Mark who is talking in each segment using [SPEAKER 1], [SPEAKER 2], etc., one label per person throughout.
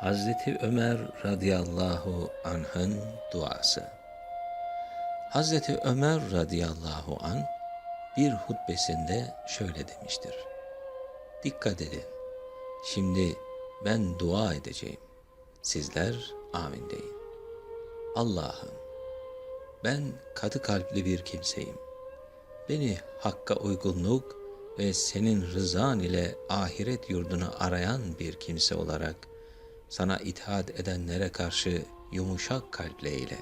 [SPEAKER 1] Hazreti Ömer radıyallahu anh'ın duası. Hazreti Ömer radıyallahu an bir hutbesinde şöyle demiştir. Dikkat edin. Şimdi ben dua edeceğim. Sizler amin deyin. Allah'ım ben katı kalpli bir kimseyim. Beni hakka uygunluk ve senin rızan ile ahiret yurdunu arayan bir kimse olarak sana itaat edenlere karşı yumuşak kalple eyle.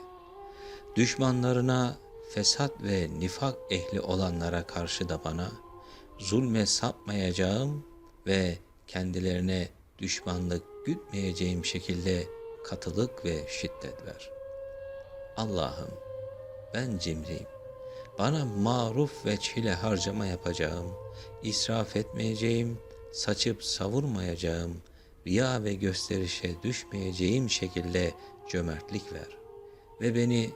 [SPEAKER 1] Düşmanlarına, fesat ve nifak ehli olanlara karşı da bana zulme sapmayacağım ve kendilerine düşmanlık gütmeyeceğim şekilde katılık ve şiddet ver. Allah'ım ben cimriyim. Bana maruf ve çile harcama yapacağım, israf etmeyeceğim, saçıp savurmayacağım, riya ve gösterişe düşmeyeceğim şekilde cömertlik ver. Ve beni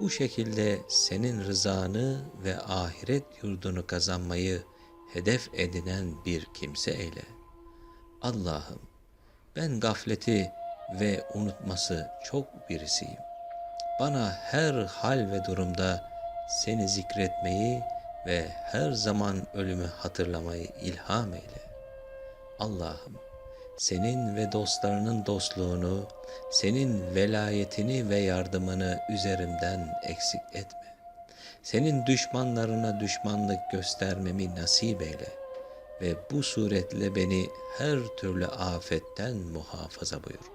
[SPEAKER 1] bu şekilde senin rızanı ve ahiret yurdunu kazanmayı hedef edinen bir kimse eyle. Allah'ım ben gafleti ve unutması çok birisiyim. Bana her hal ve durumda seni zikretmeyi ve her zaman ölümü hatırlamayı ilham eyle. Allah'ım senin ve dostlarının dostluğunu, senin velayetini ve yardımını üzerimden eksik etme. Senin düşmanlarına düşmanlık göstermemi nasip eyle ve bu suretle beni her türlü afetten muhafaza buyur.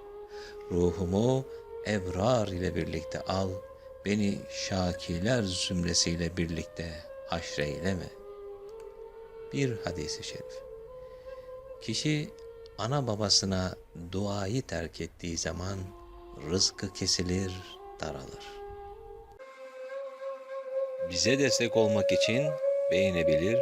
[SPEAKER 1] Ruhumu evrar ile birlikte al, beni şakiler zümresiyle birlikte haşreyleme. Bir hadisi şerif. Kişi ana babasına duayı terk ettiği zaman rızkı kesilir, daralır. Bize destek olmak için beğenebilir,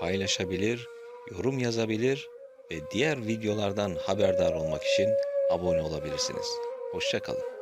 [SPEAKER 1] paylaşabilir, yorum yazabilir ve diğer videolardan haberdar olmak için abone olabilirsiniz. Hoşçakalın.